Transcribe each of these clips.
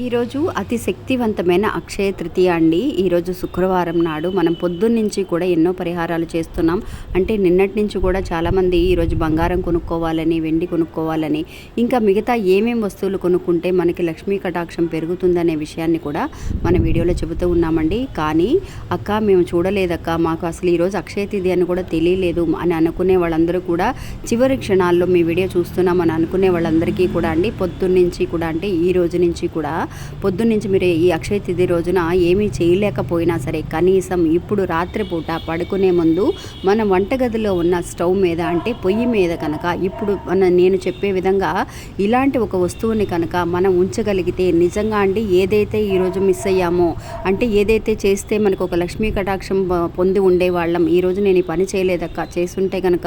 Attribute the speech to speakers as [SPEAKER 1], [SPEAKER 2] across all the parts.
[SPEAKER 1] ఈరోజు అతి శక్తివంతమైన అక్షయ తృతీయ అండి. ఈరోజు శుక్రవారం నాడు మనం పొద్దున్నుంచి కూడా ఎన్నో పరిహారాలు చేస్తున్నాం. అంటే నిన్నటి నుంచి కూడా చాలామంది ఈరోజు బంగారం కొనుక్కోవాలని వెండి కొనుక్కోవాలని ఇంకా మిగతా ఏమేమి వస్తువులు కొనుక్కుంటే మనకి లక్ష్మీ కటాక్షం పెరుగుతుందనే విషయాన్ని కూడా మన వీడియోలో చెబుతూ ఉన్నామండి. కానీ అక్క మేము చూడలేదక్క మాకు అసలు ఈరోజు అక్షయ తిథి అని కూడా తెలియలేదు అని అనుకునే వాళ్ళందరూ కూడా చివరి క్షణాల్లో మీ వీడియో చూస్తున్నామని అనుకునే వాళ్ళందరికీ కూడా అండి. పొద్దున్నుంచి కూడా అంటే ఈ రోజు నుంచి కూడా పొద్దున్నుంచి మీరు ఈ అక్షయ తిథి రోజున ఏమీ చేయలేకపోయినా సరే కనీసం ఇప్పుడు రాత్రిపూట పడుకునే ముందు మన వంటగదిలో ఉన్న స్టవ్ మీద అంటే పొయ్యి మీద కనుక ఇప్పుడు మన నేను చెప్పే విధంగా ఇలాంటి ఒక వస్తువుని కనుక మనం ఉంచగలిగితే నిజంగా అండి ఏదైతే ఈరోజు మిస్ అయ్యామో అంటే ఏదైతే చేస్తే మనకు ఒక లక్ష్మీ కటాక్షం పొంది ఉండేవాళ్ళం ఈరోజు నేను ఈ పని చేయలేదక్క చేస్తుంటే కనుక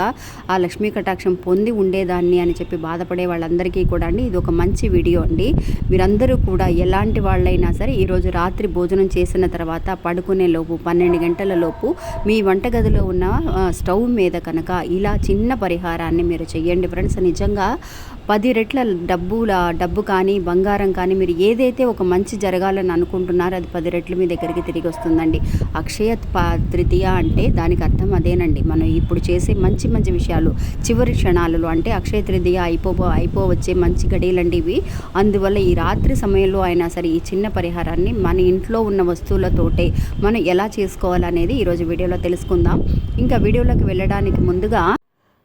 [SPEAKER 1] ఆ లక్ష్మీ కటాక్షం పొంది ఉండేదాన్ని అని చెప్పి బాధపడే వాళ్ళందరికీ కూడా అండి ఇది ఒక మంచి వీడియో అండి. మీరందరూ కూడా ఎలాంటి వాళ్ళైనా సరే ఈరోజు రాత్రి భోజనం చేసిన తర్వాత పడుకునే లోపు పన్నెండు గంటల లోపు మీ వంటగదిలో ఉన్న స్టవ్ మీద కనుక ఇలా చిన్న పరిహారాన్ని మీరు చెయ్యండి. ఫ్రెండ్స్ నిజంగా పది రెట్ల డబ్బుల డబ్బు కానీ బంగారం కానీ మీరు ఏదైతే ఒక మంచి జరగాలని అనుకుంటున్నారో అది పది రెట్లు మీ దగ్గరికి తిరిగి వస్తుందండి. అక్షయ తృతీయ అంటే దానికి అర్థం అదేనండి. మనం ఇప్పుడు చేసే మంచి మంచి విషయాలు చివరి క్షణాలలో అంటే అక్షయ తృతీయ అయిపో అయిపోవచ్చే మంచి గడియలండి ఇవి. అందువల్ల ఈ రాత్రి సమయంలో అయినా సరే ఈ చిన్న పరిహారాన్ని మన ఇంట్లో ఉన్న వస్తువులతోటే మనం ఎలా చేసుకోవాలనేది ఈరోజు వీడియోలో తెలుసుకుందాం. ఇంకా వీడియోలోకి వెళ్ళడానికి ముందుగా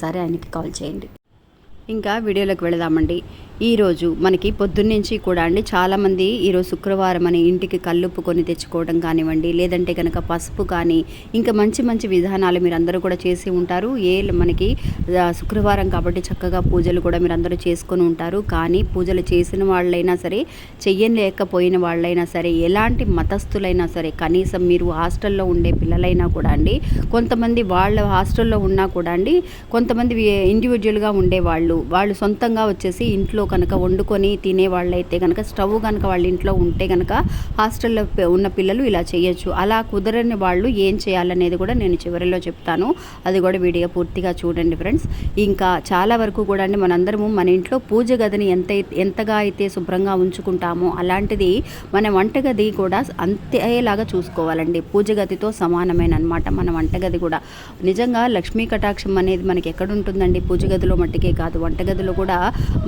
[SPEAKER 1] ఒక్కసారి ఆయనకి కాల్ చేయండి. ఇంకా వీడియోలోకి వెళదామండి. ఈరోజు మనకి పొద్దున్నుంచి కూడా అండి చాలామంది ఈరోజు శుక్రవారం అని ఇంటికి కల్లుప్పు కొని తెచ్చుకోవడం కానివ్వండి లేదంటే కనుక పసుపు కానీ ఇంకా మంచి మంచి విధానాలు మీరు అందరూ కూడా చేసి ఉంటారు. ఏ మనకి శుక్రవారం కాబట్టి చక్కగా పూజలు కూడా మీరు అందరూ చేసుకొని ఉంటారు. కానీ పూజలు చేసిన వాళ్ళైనా సరే చెయ్యలేకపోయిన వాళ్ళైనా సరే ఎలాంటి మతస్థులైనా సరే కనీసం మీరు హాస్టల్లో ఉండే పిల్లలైనా కూడా అండి కొంతమంది వాళ్ళ హాస్టల్లో ఉన్నా కూడా అండి కొంతమంది ఇండివిజువల్గా ఉండేవాళ్ళు వాళ్ళు సొంతంగా వచ్చేసి ఇంట్లో కనుక వండుకొని తినే వాళ్ళైతే కనుక స్టవ్ కనుక వాళ్ళ ఇంట్లో ఉంటే కనుక హాస్టల్లో ఉన్న పిల్లలు ఇలా చేయొచ్చు. అలా కుదరని వాళ్ళు ఏం చేయాలనేది కూడా నేను చివరిలో చెప్తాను. అది కూడా వీడియో పూర్తిగా చూడండి ఫ్రెండ్స్. ఇంకా చాలా వరకు కూడా అండి మనందరము మన ఇంట్లో పూజ గదిని ఎంత ఎంతగా అయితే శుభ్రంగా ఉంచుకుంటామో అలాంటిది మన వంటగది కూడా అంతేలాగా చూసుకోవాలండి. పూజ గదితో సమానమైన అనమాట మన వంటగది కూడా. నిజంగా లక్ష్మీ కటాక్షం అనేది మనకి ఎక్కడుంటుందండి పూజ గదిలో మట్టికే కాదు. వంటగదిలో కూడా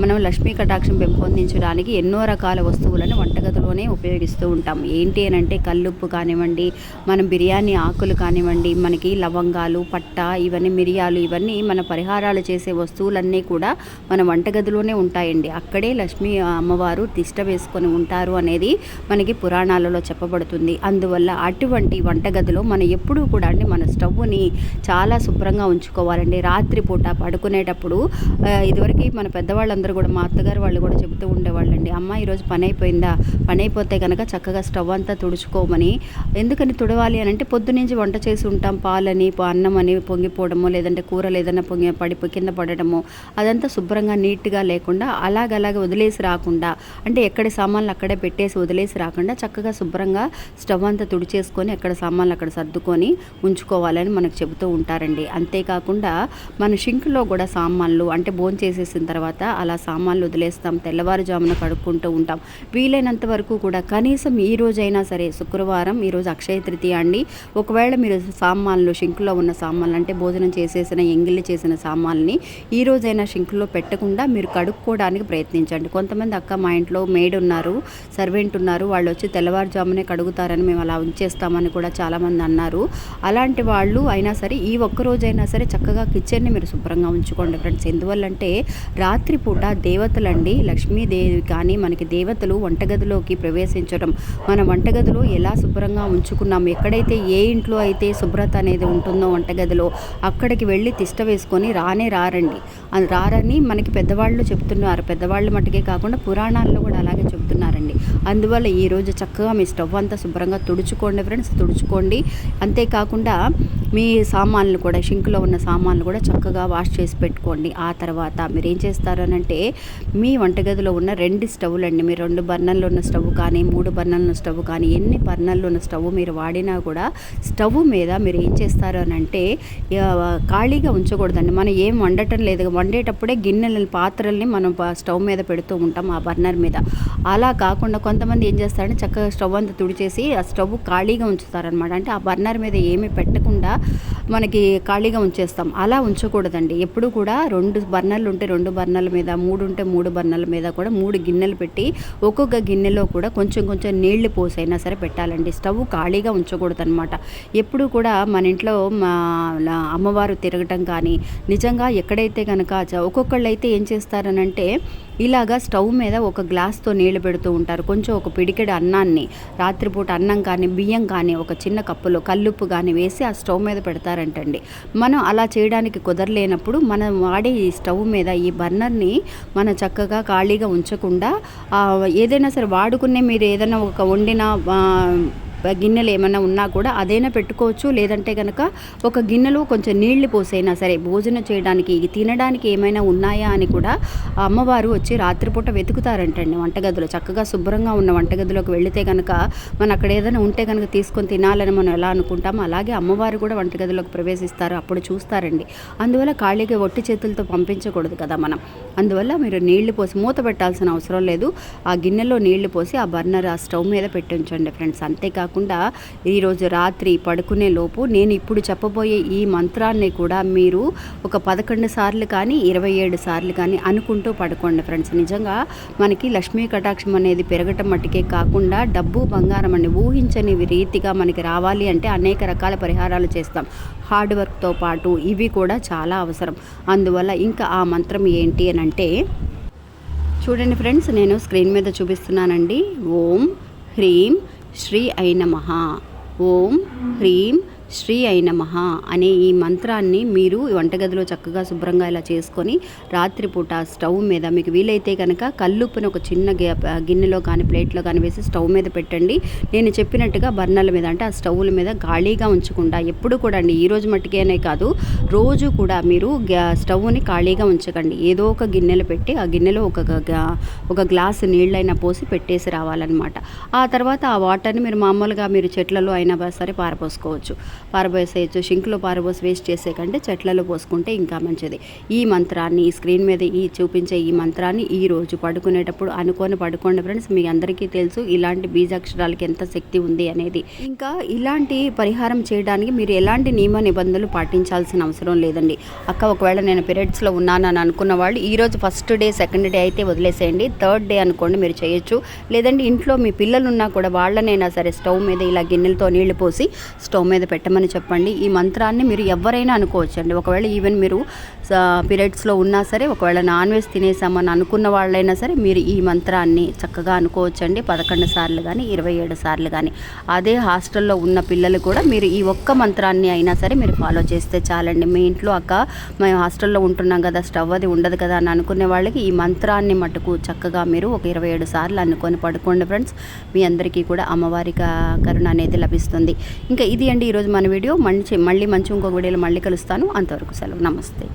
[SPEAKER 1] మనం లక్ష్మీ కటాక్షం పెంపొందించడానికి ఎన్నో రకాల వస్తువులను వంటగదిలోనే ఉపయోగిస్తూ ఉంటాం. ఏంటి అని అంటే కల్లుప్పు కానివ్వండి మనం బిర్యానీ ఆకులు కానివ్వండి మనకి లవంగాలు పట్ట ఇవన్నీ మిరియాలు ఇవన్నీ మన పరిహారాలు చేసే వస్తువులన్నీ కూడా మన వంటగదిలోనే ఉంటాయండి. అక్కడే లక్ష్మీ అమ్మవారు తిష్ట వేసుకొని ఉంటారు అనేది మనకి పురాణాలలో చెప్పబడుతుంది. అందువల్ల అటువంటి వంటగదిలో మనం ఎప్పుడూ కూడా అండి మన స్టవ్ని చాలా శుభ్రంగా ఉంచుకోవాలండి. రాత్రిపూట పడుకునేటప్పుడు ఇదివరకు మన పెద్దవాళ్ళందరూ కూడా మా అత్తగారు వాళ్ళు కూడా చెబుతూ ఉండేవాళ్ళండి అమ్మ ఈరోజు పని అయిపోయిందా పని అయిపోతే కనుక చక్కగా స్టవ్ అంతా తుడుచుకోమని. ఎందుకని తుడవాలి అని అంటే పొద్దునుంచి వంట చేసి ఉంటాం పాలని అన్నం అని పొంగిపోవడము లేదంటే కూరలు ఏదైనా పొంగి పడి కింద పడటము అదంతా శుభ్రంగా నీట్గా లేకుండా అలాగలాగ వదిలేసి రాకుండా అంటే ఎక్కడ సామాన్లు అక్కడే పెట్టేసి వదిలేసి రాకుండా చక్కగా శుభ్రంగా స్టవ్ అంతా తుడిచేసుకొని ఎక్కడ సామాన్లు అక్కడ సర్దుకొని ఉంచుకోవాలని మనకు చెబుతూ ఉంటారండి. అంతేకాకుండా మన షింక్లో కూడా సామాన్లు అంటే భోజనం ఫోన్ చేసేసిన తర్వాత అలా సామాన్లు వదిలేస్తాం తెల్లవారుజామున కడుక్కుంటూ ఉంటాం. వీలైనంత వరకు కూడా కనీసం ఈ రోజైనా సరే శుక్రవారం ఈరోజు అక్షయ తృతీయ అండి. ఒకవేళ మీరు సామాన్లు షింకులో ఉన్న సామాన్లు అంటే భోజనం చేసేసిన ఎంగిలి చేసిన సామాన్ని ఈ రోజైనా షింకులో పెట్టకుండా మీరు కడుక్కోవడానికి ప్రయత్నించండి. కొంతమంది అక్క మా ఇంట్లో మేడ్ ఉన్నారు సర్వెంట్ ఉన్నారు వాళ్ళు వచ్చి తెల్లవారుజామునే కడుగుతారని మేము అలా ఉంచేస్తామని కూడా చాలామంది అన్నారు. అలాంటి వాళ్ళు అయినా సరే ఈ ఒక్క రోజైనా సరే చక్కగా కిచెన్ని మీరు శుభ్రంగా ఉంచుకోండి ఫ్రెండ్స్. ఎందువల్లంటే రాత్రిపూట దేవతలండి లక్ష్మీదేవి కానీ మనకి దేవతలు వంటగదిలోకి ప్రవేశించడం మన వంటగదిలో ఎలా శుభ్రంగా ఉంచుకున్నాం? ఎక్కడైతే ఏ ఇంట్లో అయితే శుభ్రత అనేది ఉంటుందో వంటగదిలో అక్కడికి వెళ్ళి తిష్ట వేసుకొని రానే రారండి. అది రారని మనకి పెద్దవాళ్ళు చెప్తున్నారు. పెద్దవాళ్ళు మట్టుకే కాకుండా పురాణాల్లో కూడా అలాగే చెప్తున్నారు. అందువల్ల ఈరోజు చక్కగా మీ స్టవ్ అంతా శుభ్రంగా తుడుచుకోండి ఫ్రెండ్స్ తుడుచుకోండి. అంతేకాకుండా మీ సామాన్లు కూడా షింక్లో ఉన్న సామాన్లు కూడా చక్కగా వాష్ చేసి పెట్టుకోండి. ఆ తర్వాత మీరు ఏం చేస్తారనంటే మీ వంటగదిలో ఉన్న రెండు స్టవ్లు అండి మీరు రెండు బర్నర్లు ఉన్న స్టవ్ కానీ మూడు బర్నర్లు ఉన్న స్టవ్ కానీ ఎన్ని బర్నర్లు ఉన్న స్టవ్ మీరు వాడినా కూడా స్టవ్ మీద మీరు ఏం చేస్తారు అని అంటే ఖాళీగా ఉంచకూడదండి. మనం ఏం వండటం లేదు. వండేటప్పుడే గిన్నెలని పాత్రల్ని మనం స్టవ్ మీద పెడుతూ ఉంటాం ఆ బర్నర్ మీద. అలా కాకుండా కొంతమంది ఏం చేస్తారంటే చక్కగా స్టవ్ అంతా తుడిచేసి ఆ స్టవ్ ఖాళీగా ఉంచుతారనమాట అంటే ఆ బర్నర్ మీద ఏమీ పెట్టకుండా మనకి ఖాళీగా ఉంచేస్తాం. అలా ఉంచకూడదండి. ఎప్పుడు కూడా రెండు బర్నర్లు ఉంటే రెండు బర్నర్ల మీద మూడు ఉంటే మూడు బర్నర్ల మీద కూడా మూడు గిన్నెలు పెట్టి ఒక్కొక్క గిన్నెలో కూడా కొంచెం కొంచెం నీళ్ళు పోసైనా సరే పెట్టాలండి. స్టవ్ ఖాళీగా ఉంచకూడదు అనమాట ఎప్పుడు కూడా మన ఇంట్లో మా అమ్మవారు తిరగటం కానీ నిజంగా ఎక్కడైతే కనుక ఒక్కొక్కళ్ళు అయితే ఏం చేస్తారనంటే ఇలాగా స్టవ్ మీద ఒక గ్లాస్తో నీళ్ళు పెడుతూ ఉంటారు. కొంచెం ఒక పిడికెడు అన్నాన్ని రాత్రిపూట అన్నం కానీ బియ్యం కానీ ఒక చిన్న కప్పులో కల్లుప్పు కానీ వేసి ఆ స్టవ్ మీద పెడతారంటండి. మనం అలా చేయడానికి కుదరలేనప్పుడు మనం వాడే ఈ స్టవ్ మీద ఈ బర్నర్ని మనం చక్కగా ఖాళీగా ఉంచకుండా ఏదైనా సరే వాడుకునే మీరు ఏదైనా ఒక వండిన గిన్నెలు ఏమైనా ఉన్నా కూడా అదైనా పెట్టుకోవచ్చు. లేదంటే కనుక ఒక గిన్నెలో కొంచెం నీళ్ళు పోసైనా సరే భోజనం చేయడానికి తినడానికి ఏమైనా ఉన్నాయా అని కూడా ఆ అమ్మవారు వచ్చి రాత్రిపూట వెతుకుతారంటండి వంటగదిలో. చక్కగా శుభ్రంగా ఉన్న వంటగదిలోకి వెళితే కనుక మనం అక్కడ ఏదైనా ఉంటే కనుక తీసుకొని తినాలని మనం ఎలా అనుకుంటామో అలాగే అమ్మవారు కూడా వంటగదిలోకి ప్రవేశిస్తారు. అప్పుడు చూస్తారండి. అందువల్ల ఖాళీగా ఒట్టి చేతులతో పంపించకూడదు కదా మనం. అందువల్ల మీరు నీళ్ళు పోసి మూత పెట్టాల్సిన అవసరం లేదు. ఆ గిన్నెలో నీళ్ళు పోసి ఆ బర్నర్ ఆ స్టవ్ మీద పెట్టించండి ఫ్రెండ్స్. అంతేకాకుండా ఈరోజు రాత్రి పడుకునే లోపు నేను ఇప్పుడు చెప్పబోయే ఈ మంత్రాన్ని కూడా మీరు ఒక పదకొండు సార్లు కానీ ఇరవై ఏడు సార్లు కానీ అనుకుంటూ పడుకోండి ఫ్రెండ్స్. నిజంగా మనకి లక్ష్మీ కటాక్షం అనేది పెరగటం మట్టుకే కాకుండా డబ్బు బంగారం అని ఊహించని రీతిగా మనకి రావాలి అంటే అనేక రకాల పరిహారాలు చేస్తాం. హార్డ్ వర్క్తో పాటు ఇవి కూడా చాలా అవసరం. అందువల్ల ఇంకా ఆ మంత్రం ఏంటి అని అంటే చూడండి ఫ్రెండ్స్ నేను స్క్రీన్ మీద చూపిస్తున్నానండి. ఓం హ్రీం శ్రీ ఐ నమః. ఓం హ్రీం శ్రీ అయిన మహా అనే ఈ మంత్రాన్ని మీరు వంటగదిలో చక్కగా శుభ్రంగా ఇలా చేసుకొని రాత్రిపూట స్టవ్ మీద మీకు వీలైతే కనుక కల్లుప్పుని ఒక చిన్న గిన్నెలో కానీ ప్లేట్లో కానీ వేసి స్టవ్ మీద పెట్టండి. నేను చెప్పినట్టుగా బర్నర్ల మీద అంటే ఆ స్టవ్ల మీద ఖాళీగా ఉంచకుండా ఎప్పుడు కూడా అండి ఈ రోజు మట్టుకేనే కాదు రోజు కూడా మీరు గ్యా- స్టవ్ని ఖాళీగా ఉంచకండి. ఏదో ఒక గిన్నెలు పెట్టి ఆ గిన్నెలో ఒక ఒక గ్లాసు నీళ్ళైనా పోసి పెట్టేసి రావాలన్నమాట. ఆ తర్వాత ఆ వాటర్ని మీరు మామూలుగా మీరు చెట్లలో అయినా సరే పారపోసుకోవచ్చు. పారబోసేయచ్చు షింక్లో పారబోసి వేస్ట్ చేసే కంటే చెట్లలో పోసుకుంటే ఇంకా మంచిది. ఈ మంత్రాన్ని ఈ స్క్రీన్ మీద ఈ చూపించే ఈ మంత్రాన్ని ఈ రోజు పడుకునేటప్పుడు అనుకొని పడుకోండి ఫ్రెండ్స్. మీ అందరికీ తెలుసు ఇలాంటి బీజాక్షరాలకి ఎంత శక్తి ఉంది అనేది. ఇంకా ఇలాంటి పరిహారం చేయడానికి మీరు ఎలాంటి నియమ నిబంధనలు పాటించాల్సిన అవసరం లేదండి. అక్క ఒకవేళ నేను పీరియడ్స్లో ఉన్నానని అనుకున్న వాళ్ళు ఈ రోజు ఫస్ట్ డే సెకండ్ డే అయితే వదిలేసేయండి. థర్డ్ డే అనుకోండి మీరు చేయొచ్చు. లేదంటే ఇంట్లో మీ పిల్లలు ఉన్నా కూడా వాళ్ళనైనా సరే స్టవ్ మీద ఇలా గిన్నెలతో నీళ్ళు పోసి స్టవ్ మీద పెట్టమని చెప్పండి. ఈ మంత్రాన్ని మీరు ఎవరైనా అనుకోవచ్చు అండి ఒకవేళ ఈవెన్ మీరు పీరియడ్స్లో ఉన్నా సరే ఒకవేళ నాన్ వెజ్ తినేసామని అనుకున్న వాళ్ళైనా సరే మీరు ఈ మంత్రాన్ని చక్కగా అనుకోవచ్చండి. పదకొండు సార్లు కానీ ఇరవై ఏడు సార్లు కానీ అదే హాస్టల్లో ఉన్న పిల్లలు కూడా మీరు ఈ ఒక్క మంత్రాన్ని అయినా సరే మీరు ఫాలో చేస్తే చాలండి. మీ ఇంట్లో అక్క మేము హాస్టల్లో ఉంటున్నాం కదా స్టవ్ అది ఉండదు కదా అని అనుకునే వాళ్ళకి ఈ మంత్రాన్ని మటుకు చక్కగా మీరు ఒక ఇరవై ఏడు సార్లు అనుకొని పడుకోండి ఫ్రెండ్స్. మీ అందరికీ కూడా అమ్మవారి కరుణ అనేది లభిస్తుంది. ఇంకా ఇది అండి ఈరోజు మన వీడియో మంచి మళ్ళీ మంచి ఇంకొక వీడియోలో మళ్ళీ కలుస్తాను. అంతవరకు సెలవు. నమస్తే.